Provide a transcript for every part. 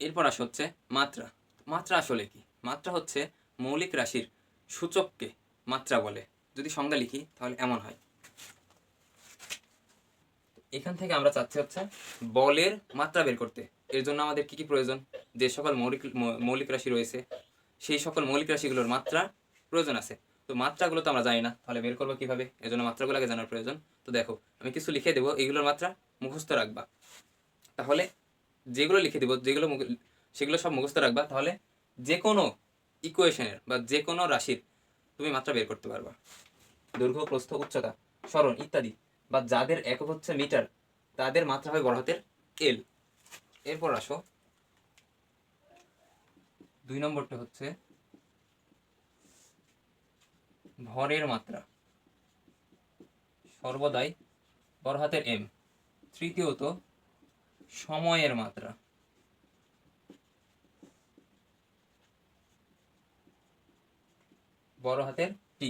এরপর আসা হচ্ছে মাত্রা। মাত্রা আসলে কি? মাত্রা হচ্ছে মৌলিক রাশির সূচককে মাত্রা বলে। যদি সংজ্ঞা লিখি, তাহলে এমন হয়। এখান থেকে আমরা চাচ্ছি হচ্ছে বলের মাত্রা বের করতে। এর জন্য আমাদের কি কি প্রয়োজন? যে সকল মৌলিক মৌলিক রাশি রয়েছে, সেই সকল মৌলিক রাশিগুলোর মাত্রা প্রয়োজন আছে। তো মাত্রাগুলো তো আমরা জানি না, তাহলে বের করব কীভাবে? এর জন্য মাত্রাগুলোকে জানার প্রয়োজন। তো দেখো, আমি কিছু লিখে দেবো এইগুলোর মাত্রা মুখস্থ রাখবা। তাহলে যেগুলো লিখে দিব, যেগুলো সেগুলো সব মুখস্থ রাখবা, তাহলে যে কোনো ইকুয়েশনের বা যে কোনো রাশির তুমি মাত্রা বের করতে পারবা। দৈর্ঘ্য, প্রস্থ, উচ্চতা, স্মরণ ইত্যাদি। বা যাদের একক হচ্ছে মিটার, তাদের মাত্রা হয় বড় হাতের এল এরপর আসো। দুই নম্বরটা হচ্ছে ভরের মাত্রা। সর্বদাই বড় হাতের এম তৃতীয়ত সময়ের মাত্রা। বড় হাতের টি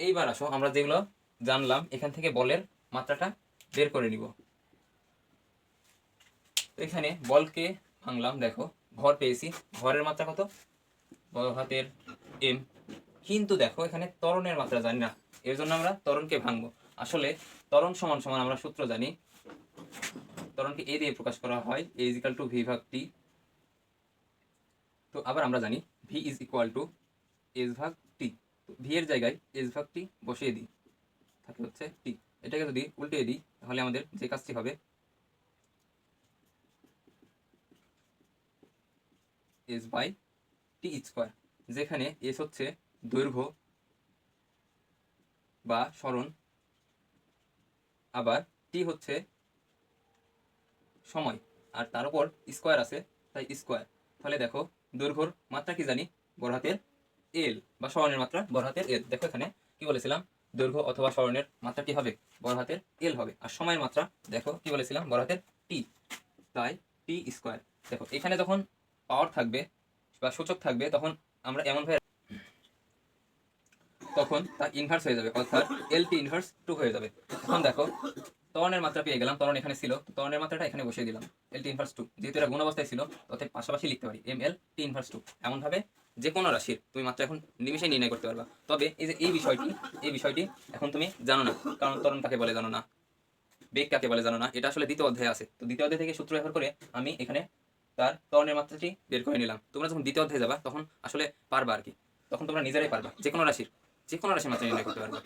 এইবার আসো, আমরা যেগুলো জানলাম, এখান থেকে বলের মাত্রাটা বের করে নিব। এখানে বলকে ভাঙলাম, দেখো, ভর পেয়েছি। ভরের মাত্রা কত? বড় হাতের এম কিন্তু দেখো, এখানে তরণের মাত্রা জানি না। এর জন্য আমরা তরণকে ভাঙবো। আসলে তরণ সমান সমান আমরা সূত্র জানি। ত্বরণকে এ দিয়ে প্রকাশ করা হয় A is equal to V ভাগ টি তো আবার আমরা জানি V is equal to S ভাগ টি ভি এর জায়গায় এস ভাগ টি বসিয়ে দিই থাকে হচ্ছে টি এটাকে যদি উল্টে দিই, তাহলে আমাদের যে কাজটি হবে এস বাই টি স্কোয়ার যেখানে এস হচ্ছে দৈর্ঘ্য বা সরণ আবার টি হচ্ছে সময়। আর তার উপর স্কোয়ার আছে, তাই স্কোয়ার। তাহলে দেখো, দৈর্ঘ্যর মাত্রা কি জানি? বড় হাতের এল বা স্মরণের মাত্রা, বড় হাতের এল দেখো এখানে কি বলেছিলাম? দৈর্ঘ্য অথবা স্মরণের মাত্রা কি হবে? বড় হাতের এল হবে। আর সময়ের মাত্রা, দেখো কি বলেছিলাম? বড় হাতের টি তাই টি স্কোয়ার। দেখো, এখানে যখন পাওয়ার থাকবে বা সূচক থাকবে, তখন আমরা এমনভাবে তখন তা ইনভার্স হয়ে যাবে, অর্থাৎ এল টি ইনভার্স টু হয়ে যাবে। এখন দেখো ত্বরণের মাত্রা পেয়ে গেলাম, ত্বরণ এখানে ছিল। তো ত্বরণের মাত্রাটা এখানে বসিয়ে দিলাম। এল টি ইনভার্স টু যেহেতু এটা গুণ অবস্থায় ছিল অর্থাৎ পাশাপাশি লিখতে পারি। M L T inverse two এমনভাবে যে কোনো রাশির তুমি মাত্রা এখন নিমিশে নির্ণয় করতে পারবা। তবে এই যে এই বিষয়টি এই বিষয়টি এখন তুমি জানো না, কারণ ত্বরণ কাকে বলে জানো না, বেগ কাকে বলে জানো না, এটা আসলে দ্বিতীয় অধ্যায়ে আছে। তো দ্বিতীয় অধ্যায় থেকে সূত্র ব্যবহার করে আমি এখানে তার ত্বরণের মাত্রাটি বের করে নিলাম। তোমরা যখন দ্বিতীয় অধ্যায়ে যাবা, তখন আসলে পারবা আর কি। তখন তোমরা নিজেরাই পারবা যে কোনো রাশির যে কোনো রাশির মাত্রা নির্ণয় করতে পারবা।